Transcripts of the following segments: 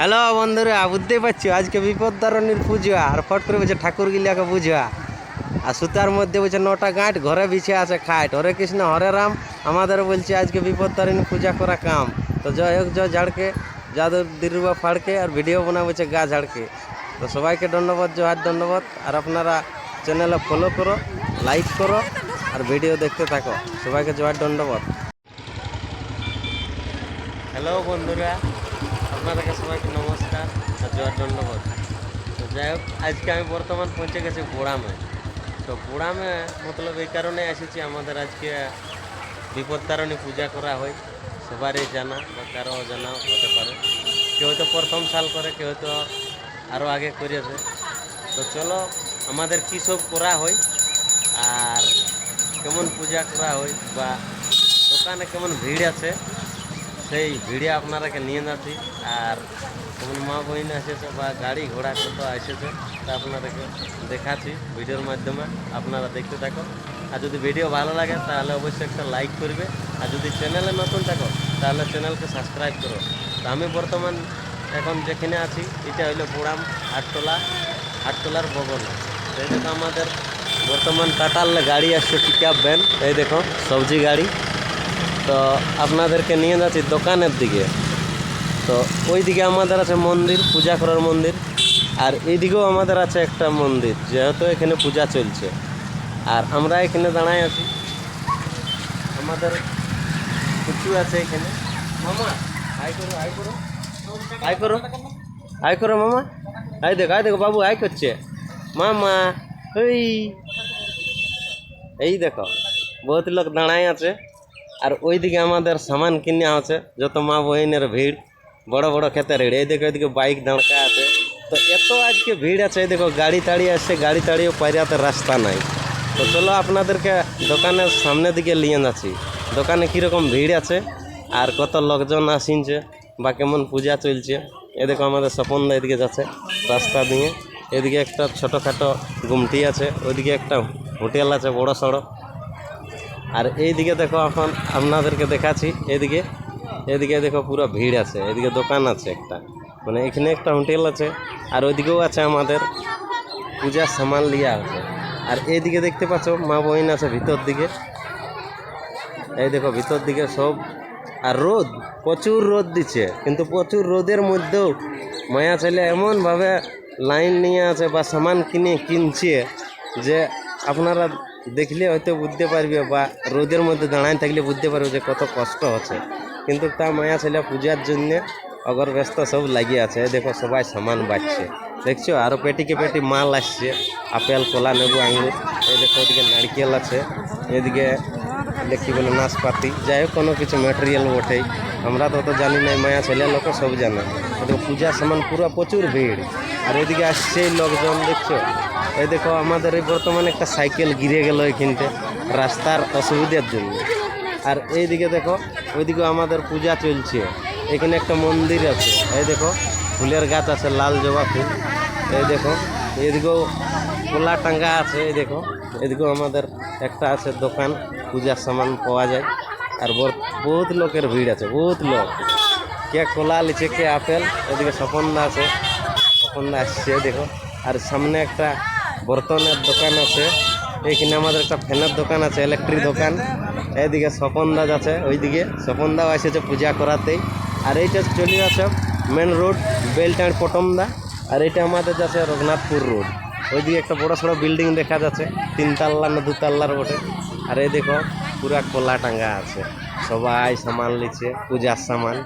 Hello বন্ধুরা বুঝতে পারছ, আজকে বিপদদারণীর পুজো, আর ফট করে বলছে ঠাকুর গিলাকে বুঝা আর সুতার মধ্যে বলছে নটা গাঁট, ঘরে বিছে আছে খাট। হরে কৃষ্ণ, হরে রাম আমাদের বলছে আজকে বিপদদারিণী পূজা করা কাম। তো জয় হোক, জয় ঝাড়কে, যাদব দিরুবা ফাড়কে, আর ভিডিও বানা বলছে গা ঝাড়কে। তো সবাইকে ধন্যবাদ, জোহার ধন্যবাদ। আর আপনারা চ্যানেলে ফলো করো লাইক করো, আর ভিডিও দেখতে থাকো। সবাইকে জোহার ধন্যবাদ। হ্যালো বন্ধুরা আপনাদেরকে সবাইকে নমস্কার আর জয় ধন্যবাদ তো যাই হোক, আজকে আমি বর্তমান পৌঁছে গেছি বোড়ামে। তো বোড়ামে মতলব এই কারণে এসেছি, আমাদের আজকে বিপত্তারণী পূজা করা হয়। সবারই জানা বা কারও জানা হতে পারে। কেউ হয়তো প্রথম সাল করে, কেউ হয়তো আরও আগে করেছে তো চলো, আমাদের কী সব করা হয় আর কেমন পূজা করা হয় বা দোকানে কেমন ভিড় আছে সেই ভিড়ে আপনারাকে নিয়ে যাচ্ছি। আর কেমন মা বহিন এসেছে বা গাড়ি ঘোড়া কত এসেছে, তা আপনাদেরকে দেখাচ্ছি ভিডিওর মাধ্যমে। আপনারা দেখতে থাকো আর যদি ভিডিও ভালো লাগে, তাহলে অবশ্যই একটা লাইক করবে। আর যদি চ্যানেলে নতুন থাকো তাহলে চ্যানেলকে সাবস্ক্রাইব করো তো আমি বর্তমান এখন যেখানে আছি, এটা হইল বুড়াম আটতলা আটতলার বগল। এই দেখো আমাদের বর্তমান টাটাল গাড়ি আসছে পিক আপ ভ্যান এই দেখো সবজি গাড়ি। তো আপনাদেরকে নিয়ে যাচ্ছি দোকানের দিকে। তো ওই দিকে আমাদের আছে মন্দির, পূজা করার মন্দির। আর এইদিকেও আমাদের আছে একটা মন্দির, যেহেতু এখানে পূজা চলছে। আর আমরা এখানে দাঁড়াই আছি। আমাদের কিছু আছে এখানে। মামা, আয় করো আয় করো। আয় করো। আয় করো মামা। আয় দেখো আয় দেখো বাবু, আয় করছে। মামা ওই এই দেখো, বহুত লোক দাঁড়ায় আছে। আর ওইদিকে আমাদের সামান কিনে আছে, যত মা বহিনের ভিড়, বড় বড় ক্ষেতের ভিড় এই ওইদিকে বাইক দাঁড়কা আছে। তো এত আজকে ভিড় আছে দেখো গাড়ি তাড়ি আসছে, গাড়ি তাড়িয়ে পাইরাতে রাস্তা নাই। তো চলো আপনাদেরকে দোকানের সামনের দিকে নিয়ে যাচ্ছি। দোকানে কীরকম ভিড় আছে আর কত লোকজন আসিনছে বা কেমন পূজা চলছে এ দেখো আমাদের স্বপন এদিকে যাচ্ছে রাস্তা দিয়ে। এদিকে একটা ছোটোখাটো গুমটি আছে, ওইদিকে একটা হোটেল আছে, বড় সড়ো আর এইদিকে দেখো এখন আপনাদেরকে দেখাচ্ছি। এদিকে এদিকে দেখো পুরো ভিড় আছে। এদিকে দোকান আছে একটা। মানে এখানে একটা হোটেল আছে। আর ওইদিকেও আছে আমাদের পূজার সামান লিয়া আছে। আর এইদিকে দেখতে পাচ্ছ মা বহিন আছে ভিতর দিকে। এই দেখো ভিতর দিকে সব। আর রোদ, প্রচুর রোদ দিচ্ছে। কিন্তু প্রচুর রোদের মধ্যেও মায়া ছেলে এমনভাবে লাইন নিয়ে আছে বা সামান কিনে কিনছে যে আপনারা দেখলে হয়তো বুঝতে পারবে বা রোদের মধ্যে দাঁড়ায় থাকলে বুঝতে পারবে যে কত কষ্ট হচ্ছে। কিন্তু তা মায়া ছেলে পূজার জন্যে অগর ব্যস্ত সব লাগিয়ে আছে। দেখো সবাই সামান বাঁচছে। দেখছ? আরও পেটিকে পেটি মাল আসছে। আপেল, কলা নেবু আঙুর। এই দেখো এদিকে নারকেল আছে। এদিকে দেখি বলে নাশপাতি। যাই হোক, কোনো কিছু ম্যাটেরিয়াল ওঠেই আমরা তো অত জানি না মায়া ছেলে লোক সব জানে। এদিকে পূজার সামান পুরো প্রচুর ভিড়। আর এদিকে আসছে লোকজন, দেখছ? এই দেখো, আমাদের এই বর্তমানে একটা সাইকেল গিরে গেল এখানতে রাস্তার অসুবিধার জন্য। আর এইদিকে দেখো, ওইদিকে আমাদের পূজা চলছে। এখানে একটা মন্দির আছে। এই দেখো, ফুলের গাছ আছে, লাল জবা ফুল। এই দেখো, এদিকেও কোলা টাঙ্গা আছে, এই দেখো। এদিকেও আমাদের একটা আছে দোকান, পূজার সামান পাওয়া যায়। আর বহুত লোকের ভিড় আছে, বহুত লোক। কে কোলা লিচে, কে আপেল, এদিকে স্বপনদা আছে স্বপনদা আসছে দেখো। আর সামনে একটা বর্তনের দোকান আছে। এইখানে আমাদের একটা ফ্যানের দোকান আছে ইলেকট্রিক দোকান। এইদিকে স্বপনদা আছে ওইদিকে। স্বপনদাও এসেছে পূজা করাতেই। আর এইটা চলে যাচ্ছে main road belt and Patamda আর এটা আমাদের আছে রঘুনাথপুর রোড ওইদিকে একটা বড় সড়ো বিল্ডিং দেখা যাচ্ছে তিনতলা না দুতলার বটে আর এই দেখো, পুরা কোলা টাঙ্গা আছে। সবাই সামান লিছে পূজার সামান।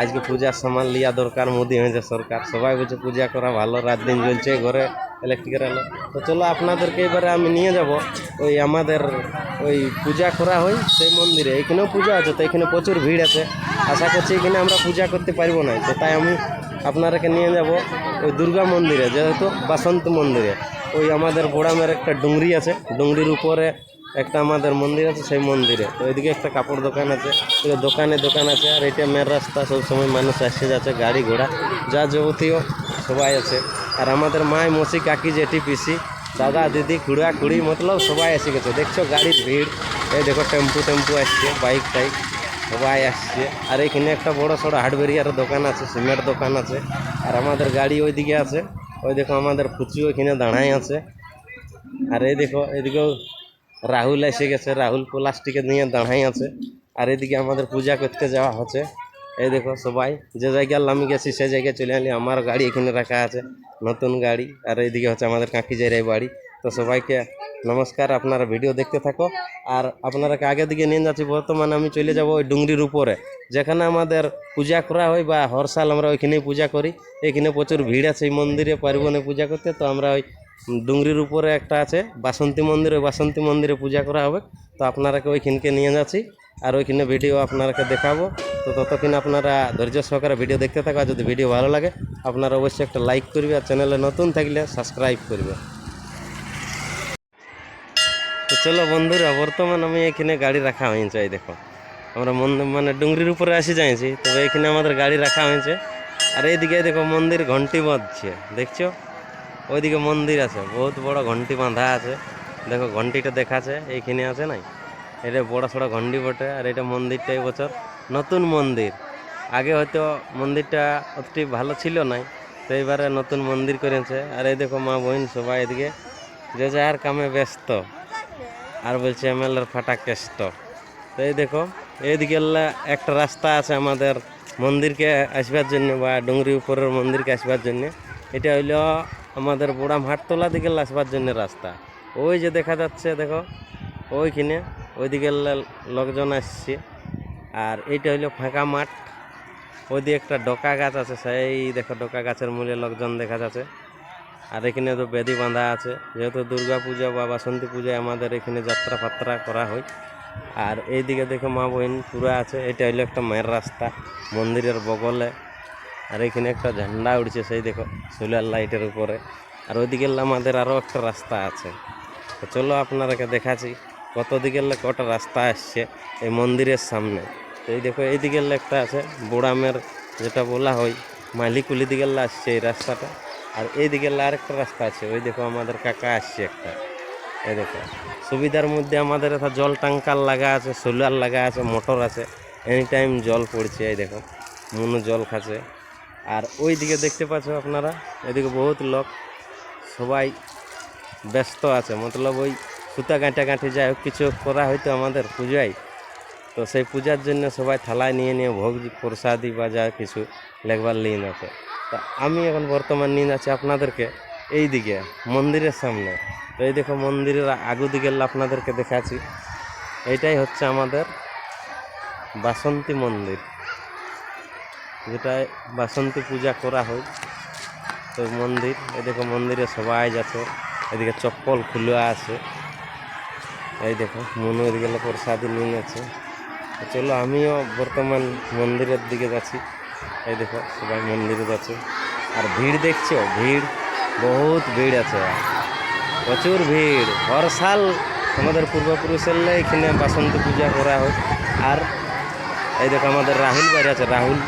আজকে পূজার সামান লিয়া দরকার, মোদি হয়েছে সরকার। সবাই বলছে পূজা করা ভালো, রাত দিন চলছে ঘরে ইলেকট্রিকের আলো। তো চলো আপনাদেরকে এবারে আমি নিয়ে যাব। ওই আমাদের ওই পূজা করা হয় সেই মন্দিরে। এখানেও পূজা আছে, তো এখানে প্রচুর ভিড় আছে। আশা করছি এখানে আমরা পূজা করতে পারব না। তো তাই আমি আপনারাকে নিয়ে যাব ওই দুর্গা মন্দিরে, যেহেতু বাসন্ত মন্দিরে। ওই আমাদের বোড়ামের একটা ডুংরি আছে। ডুংরির উপরে একটা আমাদের মন্দির আছে সেই মন্দিরে। তো ওইদিকে একটা কাপড় দোকান আছে। দোকানে দোকান আছে। আর এটা মেন রাস্তা সবসময় মানুষ আসছে যাচ্ছে গাড়ি ঘোড়া। যা যাবতীয় সবাই আছে। আর আমাদের মায় মসি কাকি জেঠি পিসি দাদা, দিদি, খুড়া, খুড়ি, মতলব সবাই এসে গেছে। দেখছ গাড়ির ভিড়। এই দেখো টেম্পু টেম্পু আসছে, বাইক টাইক সবাই আসছে। আর এখানে একটা বড় সড়ো হার্ডওয়্যারের দোকান আছে সিমেন্ট দোকান আছে। আর আমাদের গাড়ি ওইদিকে আছে। ওই দেখো আমাদের ফুচু ওইখানে দাঁড়াই আছে। আর এই দেখো, এদিকেও রাহুল এসে গেছে। রাহুল প্লাস্টিকে নিয়ে দাঁড়াই আছে। আর এদিকে আমাদের পূজা করতে যাওয়া হচ্ছে। এই দেখো সবাই, যে জায়গায় আমি গেছি সেই জায়গায় চলে আলি আমার গাড়ি এখানে রাখা আছে, নতুন গাড়ি। আর এইদিকে হচ্ছে আমাদের কাকি জায়গায় বাড়ি। তো সবাইকে নমস্কার, আপনারা ভিডিও দেখতে থাকো। আর আপনারাকে আগে দিকে নিয়ে যাচ্ছি, বর্তমানে আমি চলে যাব ওই ডুংরির উপরে, যেখানে আমাদের পূজা করা হয় বা হর সাল আমরা ওইখানেই পূজা করি। এখানে প্রচুর ভিড় আছে, এই মন্দিরে পারব না পূজা করতে, তো আমরা ওই ডুংরির উপরে একটা আছে, বাসন্তী মন্দির, ওই বাসন্তী মন্দিরে পূজা করা হবে। তো আপনারাকে ওইখানকে নিয়ে যাচ্ছি। আর ওইখানে ভিডিও আপনারাকে দেখাবো। তো ততক্ষণ আপনারা ধৈর্য সহকারে ভিডিও দেখতে থাকো যদি ভিডিও ভালো লাগে, আপনারা অবশ্যই একটা লাইক করবে আর চ্যানেলে নতুন থাকলে সাবস্ক্রাইব করবে। তো চলো বন্ধুরা, বর্তমান আমি এখানে গাড়ি রাখা হয়েছে, এই দেখো। আমরা মন্দির মানে ডুংরির উপরে আসি যাইছি, তবে এখানে আমাদের গাড়ি রাখা হয়েছে। আর এইদিকে দেখো মন্দির ঘন্টি বাঁধছে, দেখছ? ওইদিকে মন্দির আছে, বহুত বড় ঘন্টি বাঁধা আছে। দেখো, ঘন্টিটা দেখাছে এইখানে আছে নাই? এটা বড় সড়ো ঘন্টি বটে, আর এটা মন্দিরটা এই বছর নতুন মন্দির। আগে হয়তো মন্দিরটা অতটি ভালো ছিল নাই, তো এইবারে নতুন মন্দির করেছে। আর এই দেখো মা বোন সবাই এদিকে, যে যার কামে ব্যস্ত, আর বলছে এমএলএর ফাটা কেষ্ট। তো এই দেখো, এইদিকে একটা রাস্তা আছে আমাদের মন্দিরকে আসবার জন্য, বা ডুংরি উপরের মন্দিরকে আসবার জন্য। এটা হইল আমাদের বুড়া হাটতলা দিকে আসবার জন্য রাস্তা। ওই যে দেখা যাচ্ছে, দেখো, ওইখানে ওইদিকে লোকজন আসছে। আর এইটা হইল ফাঁকা মাঠ। ওইদিকে একটা ডোকা গাছ আছে, সেই দেখো ডোকা গাছের মূলে লোকজন দেখা যাচ্ছে। আর এখানে তো বেদি বাঁধা আছে। যেহেতু দুর্গা পূজা বা বাসন্তী পূজায় আমাদের এখানে যাত্রা ফাত্রা করা হয়। আর এইদিকে দেখো মা বহিন পুরা আছে। এটা হইল একটা মায়ের রাস্তা, মন্দিরের বগলে। আর এখানে একটা ঝান্ডা উঠছে সেই দেখো সোলার লাইটের উপরে। আর ওইদিকে আমাদের আরও একটা রাস্তা আছে। তো চলো আপনারাকে দেখাচ্ছি। কত দিকে কটা রাস্তা আসছে এই মন্দিরের সামনে। তো এই দেখো এইদিকে একটা আছে, বোড়ামের যেটা বলা হয় মালিকুলি দিকে আসছে এই রাস্তাটা। আর এই এইদিকে আরেকটা রাস্তা আছে, ওই দেখো আমাদের কাকা আসছে একটা। এই দেখো, সুবিধার মধ্যে আমাদের এটা জল টাঙ্কার লাগা আছে, সোলার লাগা আছে, মোটর আছে এনি টাইম জল পড়ছে, এই দেখো, মনু জল খাচ্ছে। আর ওই দিকে দেখতে পাচ্ছ আপনারা, এদিকে বহুত লোক, সবাই ব্যস্ত আছে, মতলব ওই সুতা গাঁটা গাঁঠি, যাই হোক, কিছু করা হয়তো আমাদের পূজায়। তো সেই পূজার জন্য সবাই থালায় নিয়ে নিয়ে ভোগ প্রসাদি বা যা কিছু লেখবার লিন আছে। তা আমি এখন বর্তমান নিন আছি আপনাদেরকে এই দিকে, মন্দিরের সামনে। তো এই দেখো মন্দিরের আগু দিকে আপনাদেরকে দেখাচ্ছি এইটাই হচ্ছে আমাদের বাসন্তী মন্দির যেটায় বাসন্তী পূজা করা হয়। তো মন্দির, এই দেখো মন্দিরে সবাই যাচ্ছে, এদিকে চপ্পল খুলে আছে। এই দেখো, মনু এদিকে প্রসাদ নিয়ে আছে। চলো আমিও বর্তমান মন্দিরের দিকে যাচ্ছি। এই দেখো, সবাই মন্দিরে যাচ্ছে। আর ভিড় দেখছ? ভিড়, বহুত ভিড় আছে। প্রচুর ভিড়। হর সাল আমাদের পূর্বপুরুষের এখানে বাসন্তী পূজা করা হয়। আর এই দেখো, আমাদের রাহুল বাইরে আছে, রাহুল।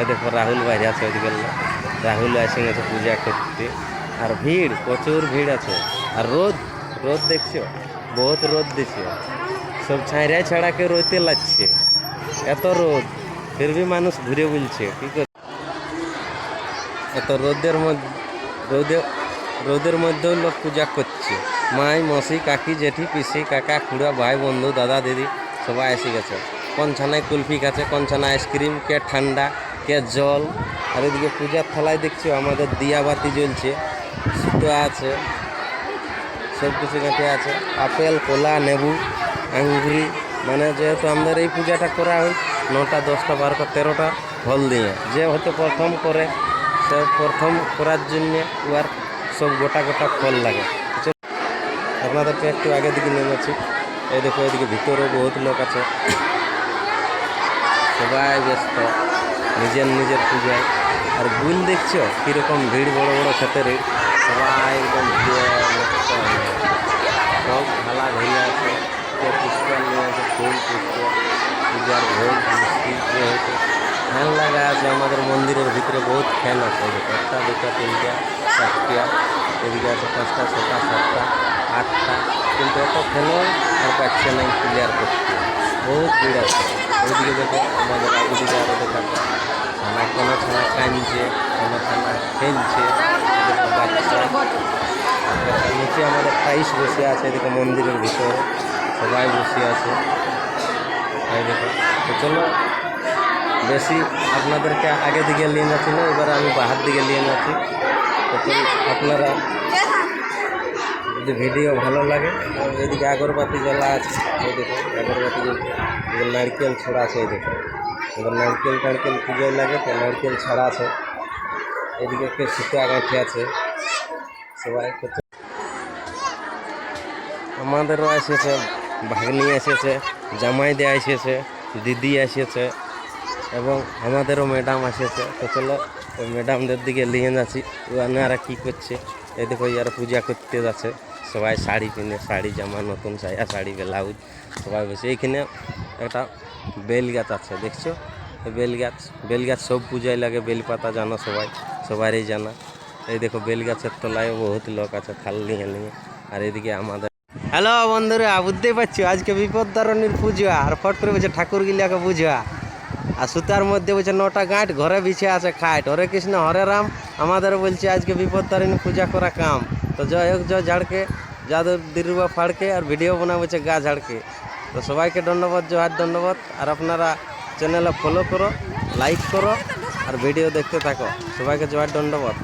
এই দেখো, রাহুল বাইরে আছে ওইদিকে রাহুল এসে গেছে পূজা করতে। আর ভিড়, প্রচুর ভিড় আছে। আর রোদ রোদ দেখছ? বহুত রোদ দিছে। সব ছাইরা ছাড়াকে রোতে লাগছে। এত রোদ, ফির ভি মানুষ ঘুরে বলছে, কি করে এত রোদের মধ্যে রোদে রোদের মধ্যেও লোক পূজা করছে। মাই, মসি, কাকি, জেঠি, পিসি, কাকা, খুড়া, ভাই, বন্ধু, দাদা, দিদি, সবাই এসে গেছে। কোন ছানায় কুলফি খাচ্ছে কোন আইসক্রিম, কে ঠান্ডা, কে জল। আর এদিকে পূজার থালায় দেখছি আমাদের দিয়াবাতি জ্বলছে, সুতো আছে। সব কিছু কাছে আছে। আপেল, কলা লেবু আঙ্গুরি মানে যেহেতু আমাদের এই পূজাটা করা হয়, নটা, দশটা, বারোটা, তেরোটা ফল দিয়ে। যে হয়তো প্রথম করে, সে প্রথম করার জন্য উয়ার সব গোটা গোটা ফল লাগে। আপনাদেরকে একটু আগে দিকে যাচ্ছি। এই দেখো, এদিকে ভিতরেও বহুত লোক আছে। সবাই ব্যস্ত, নিজের নিজের পূজায়। আর গুল দেখছ? কীরকম ভিড়, বড় বড় ক্ষেতের সবাই একদম ভিড়ে মস্ত হয়ে গেছে। সব থালা ধরিয়ে আছে কেউ পুষ্প নিয়ে আছে ফুল পুষ্প, পূজার ভোগ, মিষ্টি ফ্যান লাগা আছে। আমাদের মন্দিরের ভিতরে বহুত ফ্যান আছে। একটা, দুটা, তিনটা, চারটা, এদিকে আছে পাঁচটা, ছটা, সাতটা, আটটা। কিন্তু এত ফ্যানও আর পাচ্ছে না ক্লিয়ার করতে বহুত ভিড় আছে। ওইদিকে দেখো আমাদের ওইদিকে আরও দেখাচ্ছে ছানা কোনো ছানা কাঁদছে, কোনো ছানা খেলছে। নিচে আমাদের টাইস বসে আছে। এদিকে মন্দিরের ভিতরে সবাই বসে আছে। তো চলো, বেশি আপনাদেরকে আগে দিকে নিয়ে যাচ্ছি না, এবার আমি বাহার দিকে নিয়ে যাচ্ছি। তো আপনারা যদি ভিডিও ভালো লাগে, এদিকে আগরবাতি জ্বলা আছে, এই দেখো, আগরবাতি নারকেল ছড়া আছে, এই দেখো। এবার নারকেল টারকেল পুজোয় লাগে, তো নারকেল ছড়া আছে। এদিকে একটা সুতো আগাঠি আছে। সবাই আমাদেরও এসেছে, ভাগ্নি এসেছে। জামাই দিয়ে এসেছে দিদি এসেছে এবং আমাদেরও ম্যাডাম এসেছে তো চলো, ওই ম্যাডামদের দিকে নিয়ে যাচ্ছি। ওনারা কী করছে? এই দেখো ইয়ারা পূজা করতে যাচ্ছে। সবাই শাড়ি কিনে, শাড়ি, জামা, নতুন সায়া শাড়ি, ব্লাউজ, সবাই বসে। এইখানে একটা বেল গাছ আছে, দেখছ? বেল গাছ বেল গাছ সব পূজায় লাগে, বেল পাতা জানো সবাই? সবারই জানা। এই দেখো, বেল গাছের তলায় বহুত লোক আছে থাল নিয়ে নিয়ে। আর এদিকে আমাদের হ্যালো বন্ধুরা, বুঝতেই পারছ, আজকে বিপদ ধরনের পুজো, আর ফট করে বলছে ঠাকুর গিলাকে বুঝা আর সুতার মধ্যে বলছে নটা গাঁট, ঘরে বিছে আছে খাট। হরে কৃষ্ণ, হরে রাম, আমাদের বলছে আজকে বিপদ তারিণী পূজা করা কাম। তো জয় হোক, জয় ঝাড়কে, যাদব দিরুবা ফাড়কে, আর ভিডিও বানা বলছে গা ঝাড়কে। তো সবাইকে ধন্যবাদ, জোহার ধন্যবাদ। আর আপনারা চ্যানেলে ফলো করো লাইক করো, আর ভিডিও দেখতে থাকো। সবাইকে জোহার ধন্যবাদ।